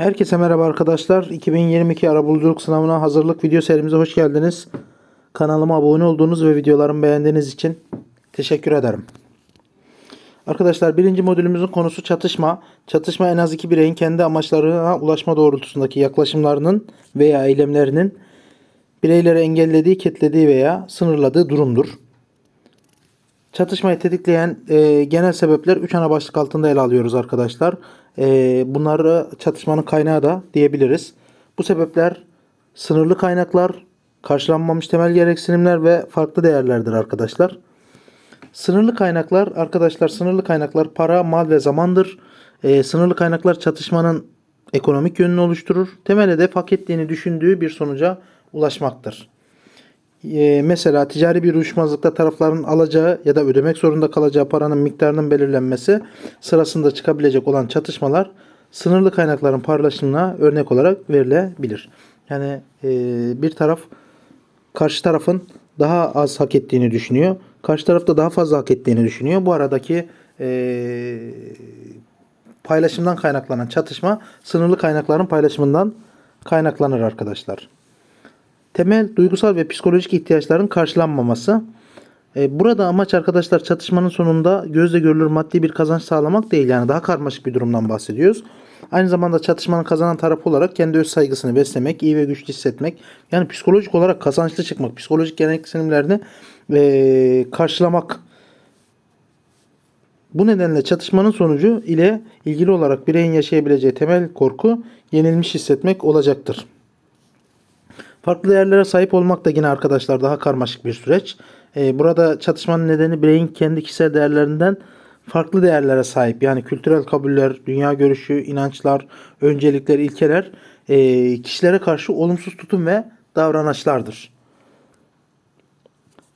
Herkese merhaba arkadaşlar. 2022 arabuluculuk sınavına hazırlık video serimize hoş geldiniz. Kanalıma abone olduğunuz ve videolarımı beğendiğiniz için teşekkür ederim. Arkadaşlar birinci modülümüzün konusu çatışma. Çatışma en az iki bireyin kendi amaçlarına ulaşma doğrultusundaki yaklaşımlarının veya eylemlerinin bireyleri engellediği, ketlediği veya sınırladığı durumdur. Çatışmayı tetikleyen e, genel sebepler 3 ana başlık altında ele alıyoruz arkadaşlar. E, bunları çatışmanın kaynağı da diyebiliriz. Bu sebepler sınırlı kaynaklar, karşılanmamış temel gereksinimler ve farklı değerlerdir arkadaşlar. Sınırlı kaynaklar arkadaşlar sınırlı kaynaklar para, mal ve zamandır. E, sınırlı kaynaklar çatışmanın ekonomik yönünü oluşturur. Temel hedef hak ettiğini düşündüğü bir sonuca ulaşmaktır. E, mesela ticari bir uyuşmazlıkta tarafların alacağı ya da ödemek zorunda kalacağı paranın miktarının belirlenmesi sırasında çıkabilecek olan çatışmalar sınırlı kaynakların paylaşımına örnek olarak verilebilir. Yani e, bir taraf karşı tarafın daha az hak ettiğini düşünüyor. Karşı taraf da daha fazla hak ettiğini düşünüyor. Bu aradaki e, paylaşımdan kaynaklanan çatışma sınırlı kaynakların paylaşımından kaynaklanır arkadaşlar. Temel duygusal ve psikolojik ihtiyaçların karşılanmaması. E, burada amaç arkadaşlar çatışmanın sonunda gözle görülür maddi bir kazanç sağlamak değil. Yani daha karmaşık bir durumdan bahsediyoruz. Aynı zamanda çatışmanın kazanan tarafı olarak kendi öz saygısını beslemek, iyi ve güçlü hissetmek. Yani psikolojik olarak kazançlı çıkmak, psikolojik gereksinimlerini e, karşılamak. Bu nedenle çatışmanın sonucu ile ilgili olarak bireyin yaşayabileceği temel korku yenilmiş hissetmek olacaktır. Farklı değerlere sahip olmak da yine arkadaşlar daha karmaşık bir süreç. Ee, burada çatışmanın nedeni bireyin kendi kişisel değerlerinden farklı değerlere sahip. Yani kültürel kabuller, dünya görüşü, inançlar, öncelikler, ilkeler e, kişilere karşı olumsuz tutum ve davranışlardır.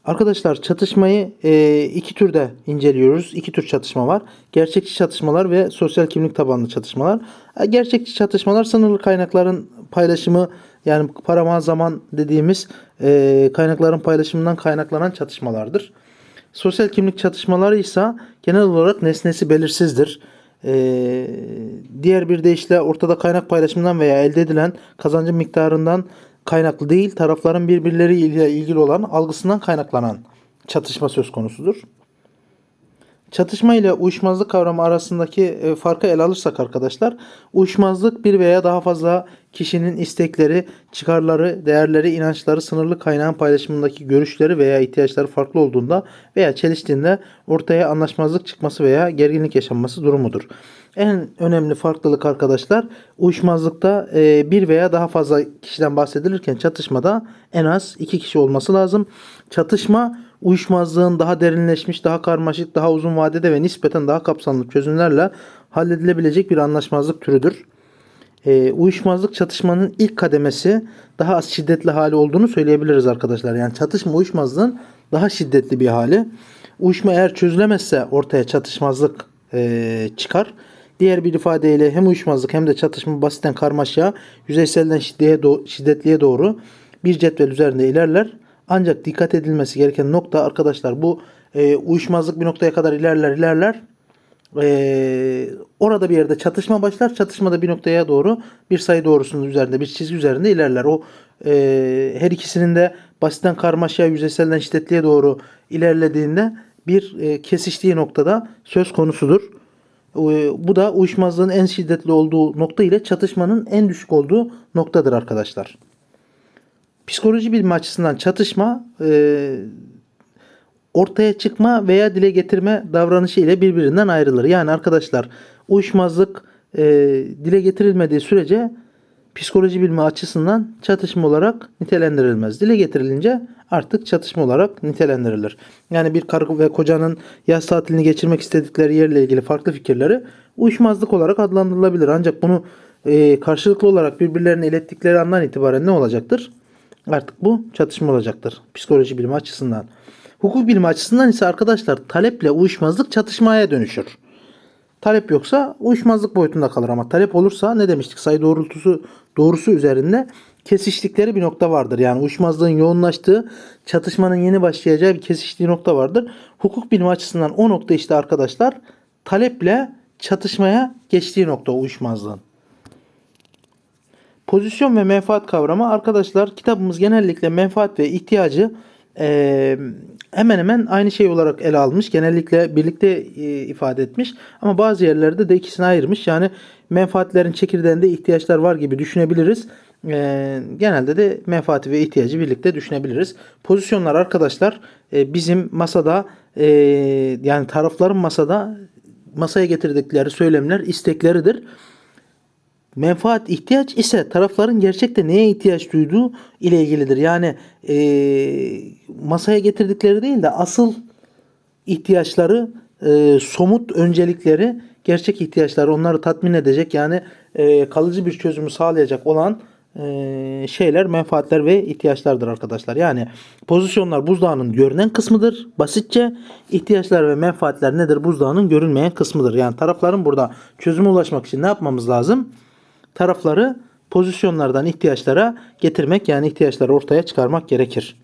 Arkadaşlar çatışmayı e, iki türde inceliyoruz. İki tür çatışma var. Gerçekçi çatışmalar ve sosyal kimlik tabanlı çatışmalar. E, gerçekçi çatışmalar sınırlı kaynakların paylaşımı yani para mal zaman dediğimiz e, kaynakların paylaşımından kaynaklanan çatışmalardır. Sosyal kimlik çatışmaları ise genel olarak nesnesi belirsizdir. Diğer bir deyişle ortada kaynak paylaşımından veya elde edilen kazancın miktarından kaynaklı değil, tarafların birbirleriyle ilgili olan algısından kaynaklanan çatışma söz konusudur. Çatışma ile uyuşmazlık kavramı arasındaki e, farkı ele alırsak arkadaşlar, uyuşmazlık bir veya daha fazla kişinin istekleri, çıkarları, değerleri, inançları, sınırlı kaynağın paylaşımındaki görüşleri veya ihtiyaçları farklı olduğunda veya çeliştiğinde ortaya anlaşmazlık çıkması veya gerginlik yaşanması durumudur. En önemli farklılık arkadaşlar uyuşmazlıkta e, bir veya daha fazla kişiden bahsedilirken çatışmada en az iki kişi olması lazım. Çatışma uyuşmazlığın daha derinleşmiş, daha karmaşık, daha uzun vadede ve nispeten daha kapsamlı çözümlerle halledilebilecek bir anlaşmazlık türüdür. E, uyuşmazlık çatışmanın ilk kademesi daha az şiddetli hali olduğunu söyleyebiliriz arkadaşlar. Yani çatışma uyuşmazlığın daha şiddetli bir hali. Uyuşma eğer çözülemezse ortaya çatışmazlık e, çıkar. Diğer bir ifadeyle hem uyuşmazlık hem de çatışma basitten karmaşa yüzeyselden şiddetliye, do- şiddetliye doğru bir cetvel üzerinde ilerler. Ancak dikkat edilmesi gereken nokta arkadaşlar bu e, uyuşmazlık bir noktaya kadar ilerler ilerler. E, orada bir yerde çatışma başlar. Çatışmada bir noktaya doğru bir sayı doğrusunun üzerinde bir çizgi üzerinde ilerler. O e, her ikisinin de basitten karmaşaya yüzeyselden şiddetliye doğru ilerlediğinde bir e, kesiştiği noktada söz konusudur. E, bu da uyuşmazlığın en şiddetli olduğu nokta ile çatışmanın en düşük olduğu noktadır arkadaşlar. Psikoloji bilimi açısından çatışma e, ortaya çıkma veya dile getirme davranışı ile birbirinden ayrılır. Yani arkadaşlar uyuşmazlık e, dile getirilmediği sürece psikoloji bilimi açısından çatışma olarak nitelendirilmez. Dile getirilince artık çatışma olarak nitelendirilir. Yani bir karı ve kocanın yaz tatilini geçirmek istedikleri yerle ilgili farklı fikirleri uyuşmazlık olarak adlandırılabilir. Ancak bunu e, karşılıklı olarak birbirlerine ilettikleri andan itibaren ne olacaktır? Artık bu çatışma olacaktır. Psikoloji bilimi açısından. Hukuk bilimi açısından ise arkadaşlar taleple uyuşmazlık çatışmaya dönüşür. Talep yoksa uyuşmazlık boyutunda kalır ama talep olursa ne demiştik sayı doğrultusu doğrusu üzerinde kesiştikleri bir nokta vardır. Yani uyuşmazlığın yoğunlaştığı, çatışmanın yeni başlayacağı bir kesiştiği nokta vardır. Hukuk bilimi açısından o nokta işte arkadaşlar taleple çatışmaya geçtiği nokta uyuşmazlığın. Pozisyon ve menfaat kavramı arkadaşlar kitabımız genellikle menfaat ve ihtiyacı e, hemen hemen aynı şey olarak ele almış. Genellikle birlikte e, ifade etmiş. Ama bazı yerlerde de ikisini ayırmış. Yani menfaatlerin çekirdeğinde ihtiyaçlar var gibi düşünebiliriz. E, genelde de menfaati ve ihtiyacı birlikte düşünebiliriz. Pozisyonlar arkadaşlar e, bizim masada e, yani tarafların masada masaya getirdikleri söylemler istekleridir. Menfaat ihtiyaç ise tarafların gerçekte neye ihtiyaç duyduğu ile ilgilidir. Yani e, masaya getirdikleri değil de asıl ihtiyaçları, e, somut öncelikleri, gerçek ihtiyaçları onları tatmin edecek yani e, kalıcı bir çözümü sağlayacak olan e, şeyler, menfaatler ve ihtiyaçlardır arkadaşlar. Yani pozisyonlar buzdağının görünen kısmıdır. Basitçe ihtiyaçlar ve menfaatler nedir? Buzdağının görünmeyen kısmıdır. Yani tarafların burada çözüme ulaşmak için ne yapmamız lazım? Tarafları pozisyonlardan ihtiyaçlara getirmek yani ihtiyaçları ortaya çıkarmak gerekir.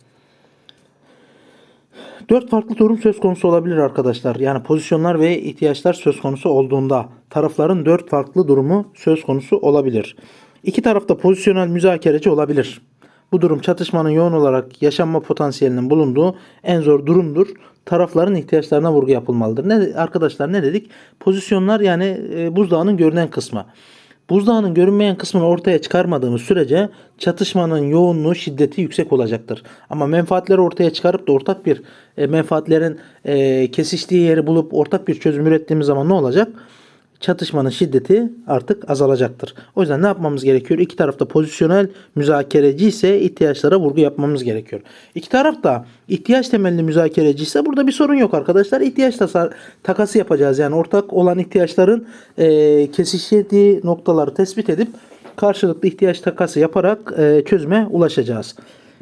Dört farklı durum söz konusu olabilir arkadaşlar. Yani pozisyonlar ve ihtiyaçlar söz konusu olduğunda tarafların dört farklı durumu söz konusu olabilir. İki tarafta pozisyonel müzakereci olabilir. Bu durum çatışmanın yoğun olarak yaşanma potansiyelinin bulunduğu en zor durumdur. Tarafların ihtiyaçlarına vurgu yapılmalıdır. Ne arkadaşlar ne dedik? Pozisyonlar yani e, buzdağının görünen kısmı. Buzdağının görünmeyen kısmını ortaya çıkarmadığımız sürece çatışmanın yoğunluğu, şiddeti yüksek olacaktır. Ama menfaatleri ortaya çıkarıp da ortak bir e, menfaatlerin e, kesiştiği yeri bulup ortak bir çözüm ürettiğimiz zaman ne olacak? Çatışmanın şiddeti artık azalacaktır. O yüzden ne yapmamız gerekiyor? İki tarafta pozisyonel müzakereci ise ihtiyaçlara vurgu yapmamız gerekiyor. İki taraf da ihtiyaç temelli müzakereci ise burada bir sorun yok arkadaşlar. İhtiyaç tasa- takası yapacağız. Yani ortak olan ihtiyaçların e, kesiştiği noktaları tespit edip karşılıklı ihtiyaç takası yaparak e, çözüme ulaşacağız.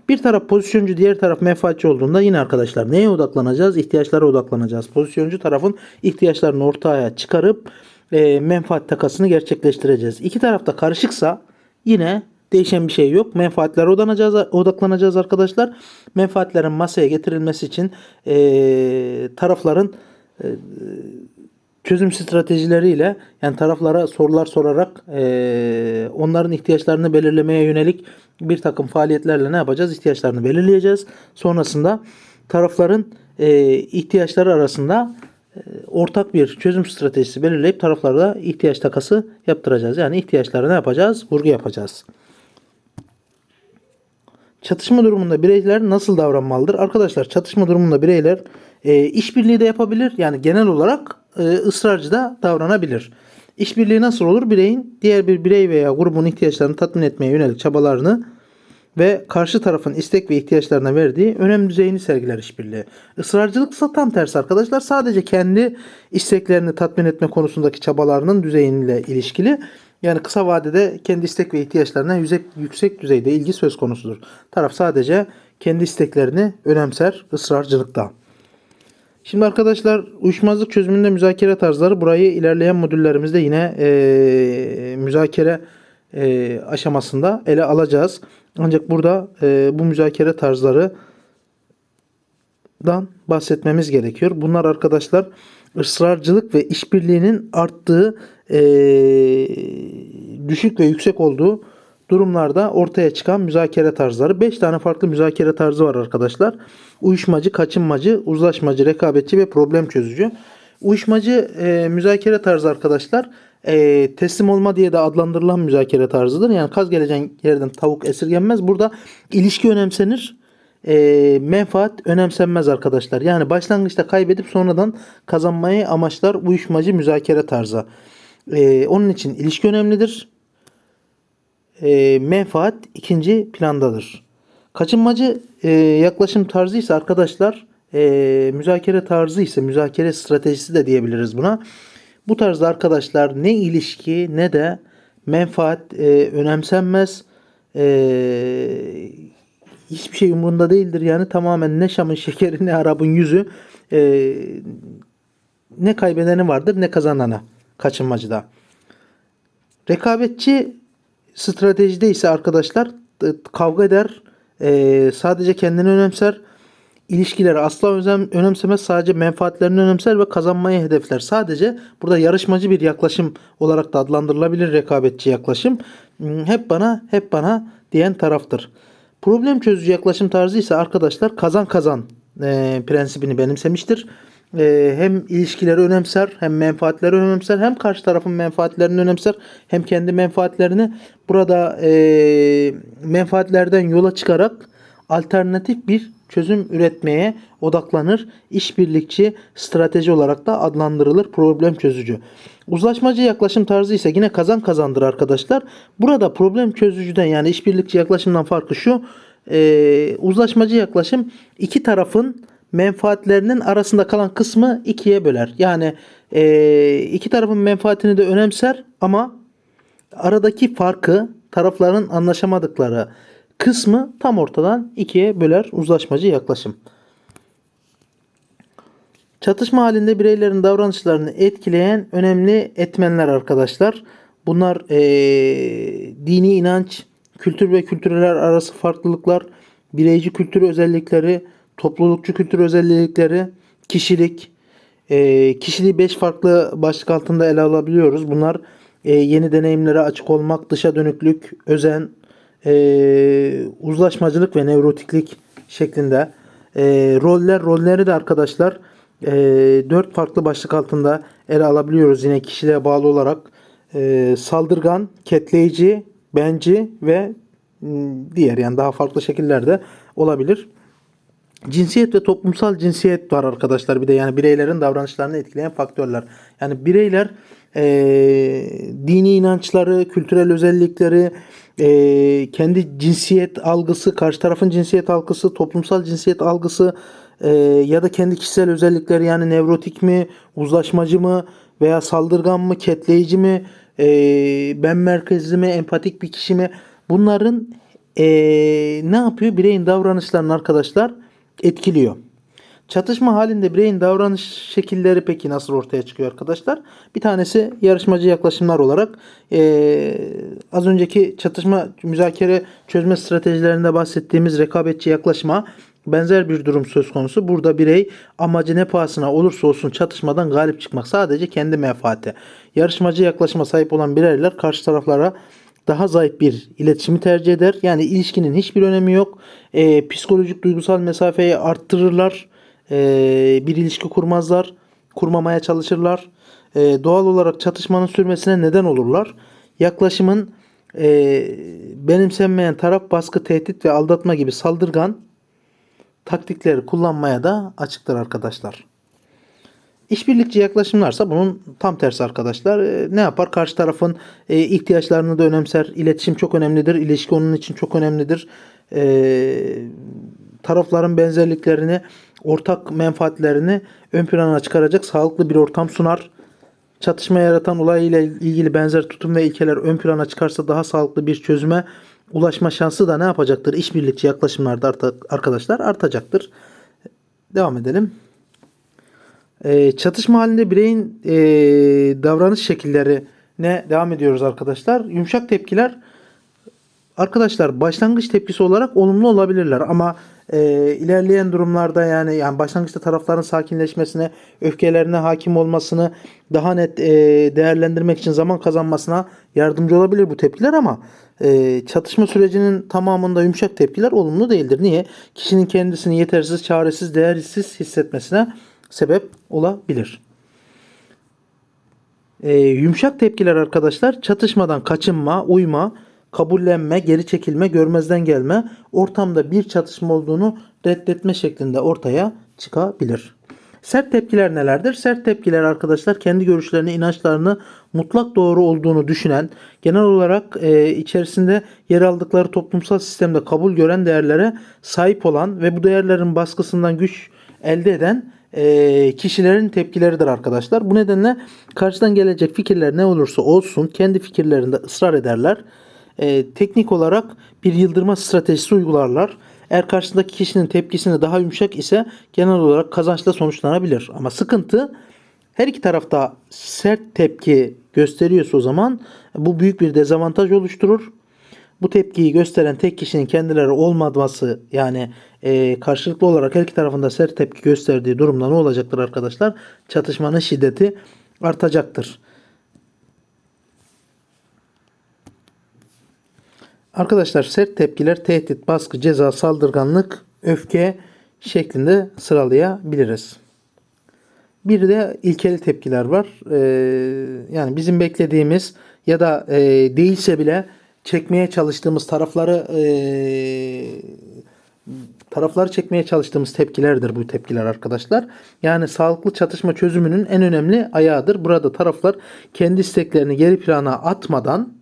Bir taraf pozisyoncu, diğer taraf menfaatçi olduğunda yine arkadaşlar neye odaklanacağız? İhtiyaçlara odaklanacağız. Pozisyoncu tarafın ihtiyaçlarını ortaya çıkarıp e, menfaat takasını gerçekleştireceğiz. İki tarafta karışıksa yine değişen bir şey yok. Menfaatlere odaklanacağız, odaklanacağız arkadaşlar. Menfaatlerin masaya getirilmesi için e, tarafların e, çözüm stratejileriyle yani taraflara sorular sorarak e, onların ihtiyaçlarını belirlemeye yönelik bir takım faaliyetlerle ne yapacağız? İhtiyaçlarını belirleyeceğiz. Sonrasında tarafların e, ihtiyaçları arasında ortak bir çözüm stratejisi belirleyip taraflara ihtiyaç takası yaptıracağız. Yani ihtiyaçları ne yapacağız? Vurgu yapacağız. Çatışma durumunda bireyler nasıl davranmalıdır? Arkadaşlar çatışma durumunda bireyler e, işbirliği de yapabilir. Yani genel olarak e, ısrarcı da davranabilir. İşbirliği nasıl olur? Bireyin diğer bir birey veya grubun ihtiyaçlarını tatmin etmeye yönelik çabalarını ve karşı tarafın istek ve ihtiyaçlarına verdiği önem düzeyini sergiler işbirliği. Israrcılıksa tam tersi arkadaşlar. Sadece kendi isteklerini tatmin etme konusundaki çabalarının düzeyiyle ilişkili. Yani kısa vadede kendi istek ve ihtiyaçlarına yüksek, yüksek düzeyde ilgi söz konusudur. Taraf sadece kendi isteklerini önemser ısrarcılıkta. Şimdi arkadaşlar uyuşmazlık çözümünde müzakere tarzları burayı ilerleyen modüllerimizde yine eee, müzakere eee, aşamasında ele alacağız. Ancak burada eee, bu müzakere tarzları dan bahsetmemiz gerekiyor. Bunlar arkadaşlar ısrarcılık ve işbirliğinin arttığı eee, düşük ve yüksek olduğu durumlarda ortaya çıkan müzakere tarzları. 5 tane farklı müzakere tarzı var arkadaşlar. Uyuşmacı, kaçınmacı, uzlaşmacı, rekabetçi ve problem çözücü. Uyuşmacı e, müzakere tarzı arkadaşlar e, teslim olma diye de adlandırılan müzakere tarzıdır. Yani kaz geleceğin yerden tavuk esirgenmez. Burada ilişki önemsenir. E, menfaat önemsenmez arkadaşlar. Yani başlangıçta kaybedip sonradan kazanmayı amaçlar uyuşmacı müzakere tarzı. E, onun için ilişki önemlidir e, menfaat ikinci plandadır. Kaçınmacı e, yaklaşım tarzı ise arkadaşlar e, müzakere tarzı ise müzakere stratejisi de diyebiliriz buna. Bu tarzda arkadaşlar ne ilişki ne de menfaat e, önemsenmez. E, hiçbir şey umurunda değildir. Yani tamamen ne Şam'ın şekeri ne Arap'ın yüzü e, ne kaybedeni vardır ne kazananı kaçınmacıda. Rekabetçi stratejide ise arkadaşlar kavga eder. e, sadece kendini önemser. İlişkileri asla özem, önemsemez. Sadece menfaatlerini önemser ve kazanmayı hedefler. Sadece burada yarışmacı bir yaklaşım olarak da adlandırılabilir rekabetçi yaklaşım. Hmm, Hep bana, hep bana diyen taraftır. Problem çözücü yaklaşım tarzı ise arkadaşlar kazan kazan e, prensibini benimsemiştir. E, hem ilişkileri önemser, hem menfaatleri önemser, hem karşı tarafın menfaatlerini önemser, hem kendi menfaatlerini. Burada e, menfaatlerden yola çıkarak alternatif bir çözüm üretmeye odaklanır. İşbirlikçi strateji olarak da adlandırılır problem çözücü. Uzlaşmacı yaklaşım tarzı ise yine kazan kazandır arkadaşlar. Burada problem çözücüden yani işbirlikçi yaklaşımdan farkı şu. e, uzlaşmacı yaklaşım iki tarafın menfaatlerinin arasında kalan kısmı ikiye böler. Yani e, iki tarafın menfaatini de önemser ama aradaki farkı tarafların anlaşamadıkları kısmı tam ortadan ikiye böler uzlaşmacı yaklaşım. Çatışma halinde bireylerin davranışlarını etkileyen önemli etmenler arkadaşlar. Bunlar eee, dini inanç, kültür ve kültürler arası farklılıklar, bireyci kültür özellikleri, toplulukçu kültür özellikleri, kişilik, eee, kişiliği 5 farklı başlık altında ele alabiliyoruz. Bunlar eee, yeni deneyimlere açık olmak, dışa dönüklük, özen, eee, uzlaşmacılık ve nevrotiklik şeklinde. Eee, roller, rolleri de arkadaşlar eee, dört farklı başlık altında ele alabiliyoruz yine kişiliğe bağlı olarak. Eee, saldırgan, ketleyici, benci ve m, diğer yani daha farklı şekillerde olabilir. Cinsiyet ve toplumsal cinsiyet var arkadaşlar. Bir de yani bireylerin davranışlarını etkileyen faktörler. Yani bireyler eee, dini inançları, kültürel özellikleri, eee, kendi cinsiyet algısı, karşı tarafın cinsiyet algısı, toplumsal cinsiyet algısı eee, ya da kendi kişisel özellikleri yani nevrotik mi, uzlaşmacı mı veya saldırgan mı, ketleyici mi, eee, ben merkezli mi, empatik bir kişi mi? Bunların eee, ne yapıyor? Bireyin davranışlarını arkadaşlar etkiliyor. Çatışma halinde bireyin davranış şekilleri peki nasıl ortaya çıkıyor arkadaşlar? Bir tanesi yarışmacı yaklaşımlar olarak eee, az önceki çatışma müzakere çözme stratejilerinde bahsettiğimiz rekabetçi yaklaşıma benzer bir durum söz konusu. Burada birey amacı ne pahasına olursa olsun çatışmadan galip çıkmak sadece kendi menfaati. Yarışmacı yaklaşıma sahip olan bireyler karşı taraflara daha zayıf bir iletişimi tercih eder. Yani ilişkinin hiçbir önemi yok. Ee, psikolojik duygusal mesafeyi arttırırlar. Ee, bir ilişki kurmazlar. Kurmamaya çalışırlar. Ee, doğal olarak çatışmanın sürmesine neden olurlar. Yaklaşımın e, benimsenmeyen taraf baskı, tehdit ve aldatma gibi saldırgan taktikleri kullanmaya da açıktır arkadaşlar. İşbirlikçi yaklaşımlarsa bunun tam tersi arkadaşlar. E, ne yapar? Karşı tarafın e, ihtiyaçlarını da önemser. İletişim çok önemlidir. İlişki onun için çok önemlidir. E, tarafların benzerliklerini, ortak menfaatlerini ön plana çıkaracak sağlıklı bir ortam sunar. Çatışma yaratan olay ile ilgili benzer tutum ve ilkeler ön plana çıkarsa daha sağlıklı bir çözüme ulaşma şansı da ne yapacaktır? İşbirlikçi yaklaşımlarda arta- arkadaşlar artacaktır. Devam edelim. Ee, çatışma halinde bireyin ee, davranış şekillerine devam ediyoruz arkadaşlar. Yumuşak tepkiler arkadaşlar başlangıç tepkisi olarak olumlu olabilirler ama ee, ilerleyen durumlarda yani yani başlangıçta tarafların sakinleşmesine, öfkelerine hakim olmasını daha net ee, değerlendirmek için zaman kazanmasına yardımcı olabilir bu tepkiler ama ee, çatışma sürecinin tamamında yumuşak tepkiler olumlu değildir. Niye? Kişinin kendisini yetersiz, çaresiz, değersiz hissetmesine sebep olabilir. Ee, yumuşak tepkiler arkadaşlar çatışmadan kaçınma, uyma, kabullenme, geri çekilme, görmezden gelme, ortamda bir çatışma olduğunu reddetme şeklinde ortaya çıkabilir. Sert tepkiler nelerdir? Sert tepkiler arkadaşlar kendi görüşlerini, inançlarını mutlak doğru olduğunu düşünen, genel olarak e, içerisinde yer aldıkları toplumsal sistemde kabul gören değerlere sahip olan ve bu değerlerin baskısından güç elde eden e, kişilerin tepkileridir arkadaşlar. Bu nedenle karşıdan gelecek fikirler ne olursa olsun kendi fikirlerinde ısrar ederler. E, teknik olarak bir yıldırma stratejisi uygularlar. Eğer karşısındaki kişinin tepkisini daha yumuşak ise genel olarak kazançla sonuçlanabilir. Ama sıkıntı her iki tarafta sert tepki gösteriyorsa o zaman bu büyük bir dezavantaj oluşturur. Bu tepkiyi gösteren tek kişinin kendileri olmaması yani e, karşılıklı olarak her iki tarafında sert tepki gösterdiği durumda ne olacaktır arkadaşlar? Çatışmanın şiddeti artacaktır. Arkadaşlar sert tepkiler tehdit, baskı, ceza, saldırganlık, öfke şeklinde sıralayabiliriz. Bir de ilkeli tepkiler var. Ee, yani bizim beklediğimiz ya da e, değilse bile çekmeye çalıştığımız tarafları e, tarafları çekmeye çalıştığımız tepkilerdir bu tepkiler arkadaşlar. Yani sağlıklı çatışma çözümünün en önemli ayağıdır. Burada taraflar kendi isteklerini geri plana atmadan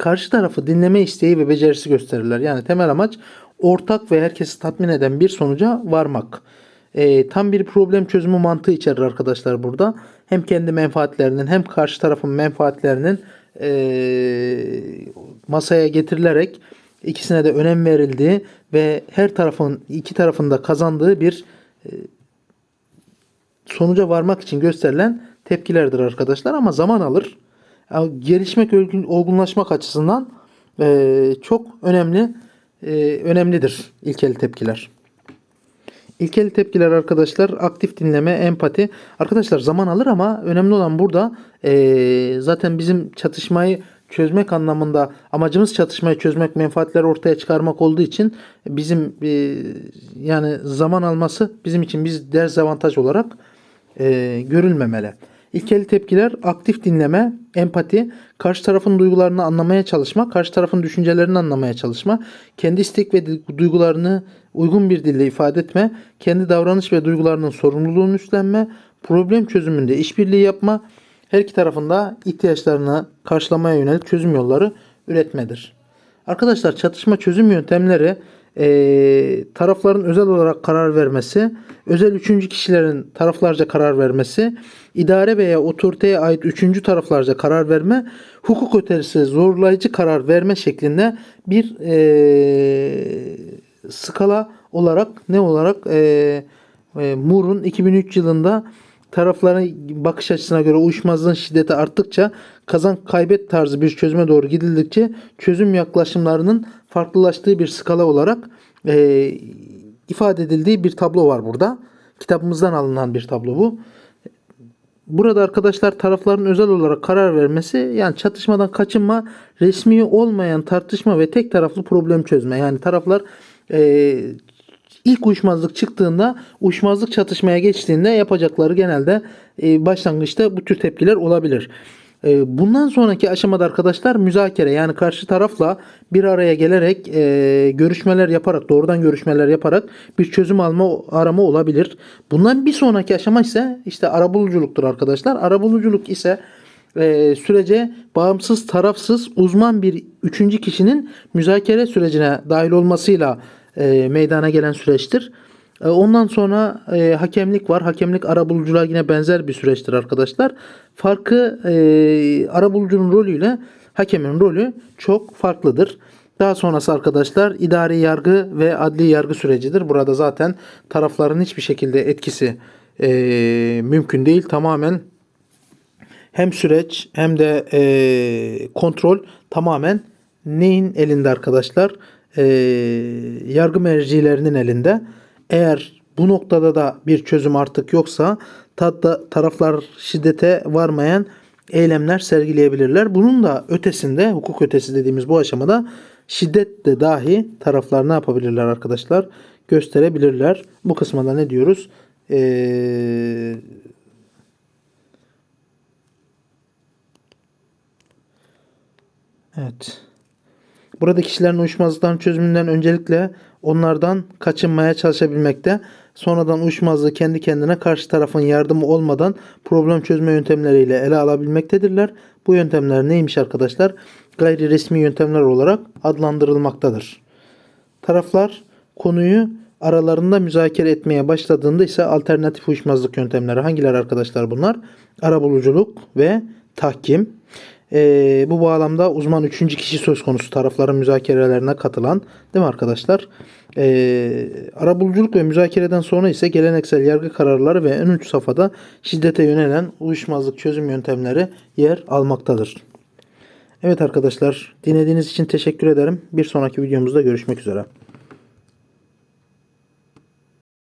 karşı tarafı dinleme isteği ve becerisi gösterirler. Yani temel amaç ortak ve herkesi tatmin eden bir sonuca varmak. Ee, tam bir problem çözümü mantığı içerir arkadaşlar burada. Hem kendi menfaatlerinin hem karşı tarafın menfaatlerinin ee, masaya getirilerek ikisine de önem verildiği ve her tarafın iki tarafında kazandığı bir e, sonuca varmak için gösterilen tepkilerdir arkadaşlar ama zaman alır. Yani gelişmek, olgun- olgunlaşmak açısından e, çok önemli e, önemlidir ilkeli tepkiler. İlkeli tepkiler arkadaşlar aktif dinleme, empati. Arkadaşlar zaman alır ama önemli olan burada e, zaten bizim çatışmayı çözmek anlamında amacımız çatışmayı çözmek, menfaatleri ortaya çıkarmak olduğu için bizim e, yani zaman alması bizim için biz dezavantaj olarak e, görülmemeli. İlkeli tepkiler aktif dinleme, empati, karşı tarafın duygularını anlamaya çalışma, karşı tarafın düşüncelerini anlamaya çalışma, kendi istek ve du- duygularını uygun bir dille ifade etme, kendi davranış ve duygularının sorumluluğunu üstlenme, problem çözümünde işbirliği yapma, her iki tarafında ihtiyaçlarını karşılamaya yönelik çözüm yolları üretmedir. Arkadaşlar çatışma çözüm yöntemleri eee, tarafların özel olarak karar vermesi, özel üçüncü kişilerin taraflarca karar vermesi, idare veya otoriteye ait üçüncü taraflarca karar verme, hukuk öterisi zorlayıcı karar verme şeklinde bir eee, skala olarak ne olarak eee e, Moore'un 2003 yılında tarafların bakış açısına göre uyuşmazlığın şiddeti arttıkça kazan kaybet tarzı bir çözüme doğru gidildikçe çözüm yaklaşımlarının farklılaştığı bir skala olarak e, ifade edildiği bir tablo var burada. Kitabımızdan alınan bir tablo bu. Burada arkadaşlar tarafların özel olarak karar vermesi yani çatışmadan kaçınma, resmi olmayan tartışma ve tek taraflı problem çözme. Yani taraflar e, ilk uyuşmazlık çıktığında uyuşmazlık çatışmaya geçtiğinde yapacakları genelde e, başlangıçta bu tür tepkiler olabilir. E, bundan sonraki aşamada arkadaşlar müzakere yani karşı tarafla bir araya gelerek e, görüşmeler yaparak doğrudan görüşmeler yaparak bir çözüm alma arama olabilir. Bundan bir sonraki aşama ise işte arabuluculuktur arkadaşlar. Arabuluculuk ise e, sürece bağımsız, tarafsız, uzman bir üçüncü kişinin müzakere sürecine dahil olmasıyla e, meydana gelen süreçtir. E, ondan sonra e, hakemlik var. Hakemlik arabuluculuğa yine benzer bir süreçtir arkadaşlar. Farkı e, arabulucunun rolüyle hakemin rolü çok farklıdır. Daha sonrası arkadaşlar idari yargı ve adli yargı sürecidir. Burada zaten tarafların hiçbir şekilde etkisi e, mümkün değil. Tamamen hem süreç hem de e, kontrol tamamen neyin elinde arkadaşlar? E, yargı mercilerinin elinde. Eğer bu noktada da bir çözüm artık yoksa tatta, taraflar şiddete varmayan eylemler sergileyebilirler. Bunun da ötesinde hukuk ötesi dediğimiz bu aşamada şiddet de dahi taraflar ne yapabilirler arkadaşlar? Gösterebilirler. Bu kısmında da ne diyoruz? Eee Evet. Burada kişilerin uyuşmazlıkların çözümünden öncelikle onlardan kaçınmaya çalışabilmekte. Sonradan uyuşmazlığı kendi kendine karşı tarafın yardımı olmadan problem çözme yöntemleriyle ele alabilmektedirler. Bu yöntemler neymiş arkadaşlar? Gayri resmi yöntemler olarak adlandırılmaktadır. Taraflar konuyu aralarında müzakere etmeye başladığında ise alternatif uyuşmazlık yöntemleri hangileri arkadaşlar bunlar? Arabuluculuk ve tahkim. Ee, bu bağlamda uzman üçüncü kişi söz konusu tarafların müzakerelerine katılan değil mi arkadaşlar? Ee, arabuluculuk ve müzakereden sonra ise geleneksel yargı kararları ve en uç safhada şiddete yönelen uyuşmazlık çözüm yöntemleri yer almaktadır. Evet arkadaşlar dinlediğiniz için teşekkür ederim. Bir sonraki videomuzda görüşmek üzere.